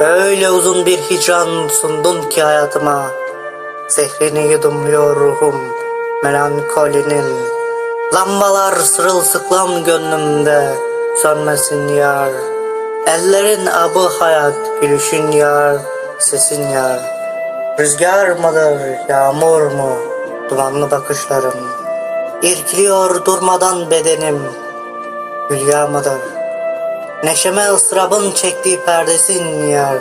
Öyle uzun bir hicran sundun ki hayatıma. Zehrini yudumluyor ruhum Melankolinin. Lambalar sırılsıklam gönlümde Sönmesin yar. Ellerin abı hayat Gülüşün yar Sesin yar. Rüzgar mıdır yağmur mu Dumanlı bakışların İrkiliyor durmadan bedenim. Hülya mıdır Neşeme ıstırabın çektiği perdesin yer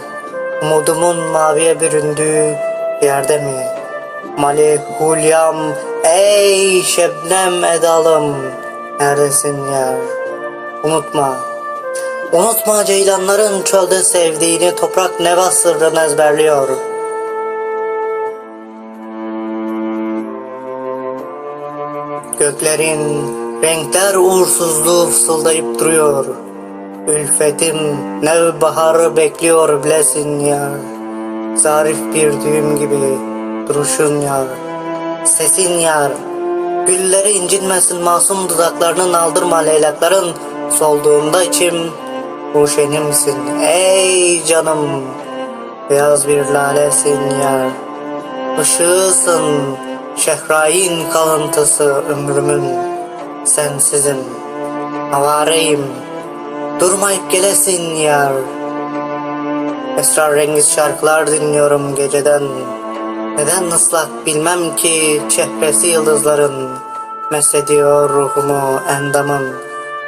Umudumun maviye büründüğü yerde mi? Mali Hulyam ey şebnem edalım Neredesin yer? Unutma Unutma ceylanların çölde sevdiğini Toprak neva sırrını ezberliyor Göklerin renkler uğursuzluğu fısıldayıp duruyor Ülfetim nev baharı bekliyor bilesin ya. Zarif bir düğüm gibi duruşun yar Sesin yar Gülleri incinmesin masum dudaklarının aldırma leylakların. Solduğunda içim ruşenimsin ey canım Beyaz bir lalesin yar Işığısın şehrain kalıntısı. Ömrümün Sensizim avareyim Durmayıp gelesin yar. Esrarengiz şarkılar dinliyorum geceden. Neden ıslak bilmem ki çehresi yıldızların. Mesediyor ruhumu endamım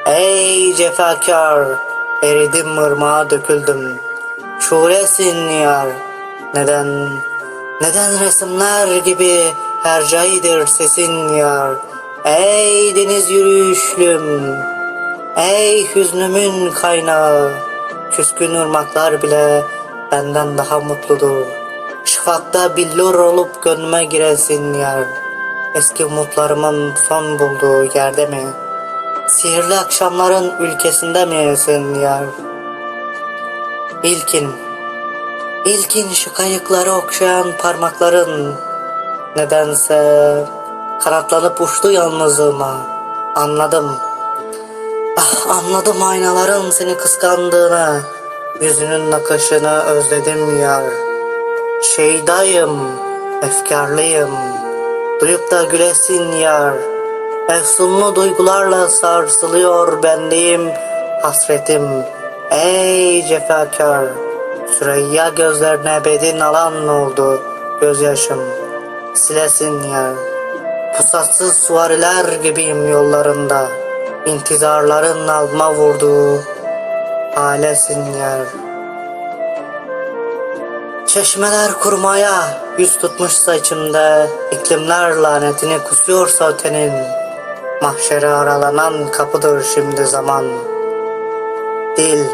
Ey cefakar Eridim ırmağa döküldüm. Şuresin yar. Neden Neden resimler gibi hercaidir sesin yar? Ey deniz yürüyüşlüm Ey hüznümün kaynağı Küskün ırmaklar bile benden daha mutludur Şafakta billur olup gönlüme giresin yar Eski umutlarımın son bulduğu yerde mi? Sihirli akşamların ülkesinde mi sen yar? İlkin İlkin şu kayıkları okşayan parmakların Nedense kanatlanıp uçtu yalnızlığıma Anladım Ah anladım aynaların seni kıskandığını. Yüzünün nakışını özledim yar. Şeydayım, efkarlıyım. Duyup da gülesin yar. Efsunlu duygularla sarsılıyor bendeyim Hasretim ey cefakar. Süreyya gözlerine bedin alan oldu gözyaşım. Silesin yar. Pusatsız suvariler gibiyim yollarında İntizarların alma vurduğu halesin yer. Çeşmeler kurmaya yüz tutmuşsa içimde, iklimler lanetini kusuyorsa ötenin, mahşere aralanan kapıdır şimdi zaman. Dil,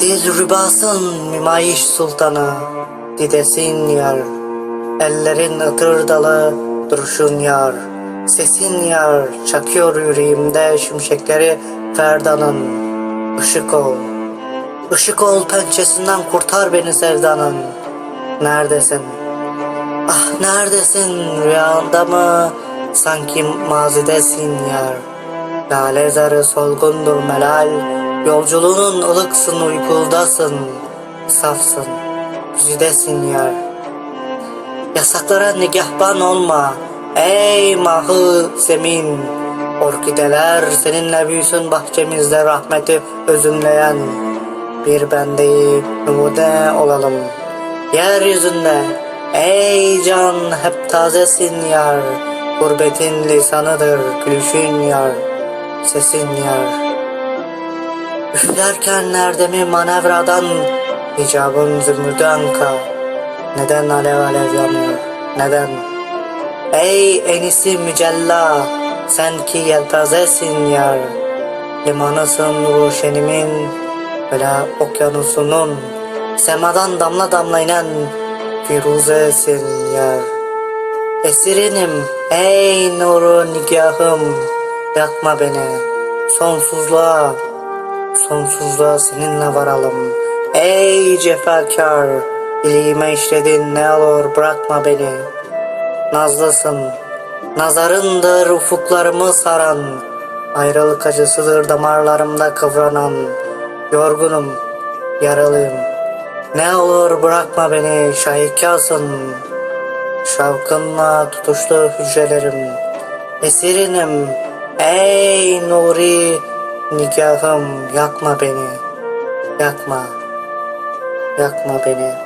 dil rübasın mimayiş sultanı, didesin yar, ellerin ıtır dalı, duruşun yar. Sesin yar, çakıyor yüreğimde şimşekleri Ferdan'ın. Işık ol, ışık ol pençesinden kurtar beni sevdanın. Neredesin? Ah neredesin rüyanda mı? Sanki mazidesin yar. Lale zarı solgundur melal. Yolculuğunun ılıksın uykudasın. Safsın, güzidesin yar. Yasaklara nigahban olma. Ey mahı zemin Orkideler seninle büyüsün bahçemizde rahmeti özümleyen Bir bendeyi numude olalım. Yeryüzünde ey can hep tazesin yar Gurbetin lisanıdır gülüşün yar Sesin yar. Üflerken nerdemi manevradan Hicabın zümrüdü anka Neden alev alev yanıyor Neden? Ey enisi mücella sen ki yelpazesin yar. Limanısın ruşenimin Böyle okyanusunun. Semadan damla damla inen Firuzesin yar. Esirinim ey nuru nigahım. Yakma beni sonsuzluğa Sonsuzluğa seninle varalım. Ey cefakar İliğime işledin ne olur bırakma beni Nazlısın, nazarındır ufuklarımı saran, ayrılık acısıdır damarlarımda kıvranan. Yorgunum, yaralıyım. Ne olur bırakma beni şahit kalsın. Şavkınla tutuştu hücrelerim. Esirinim ey nuri nikahım yakma beni. Yakma. Yakma beni.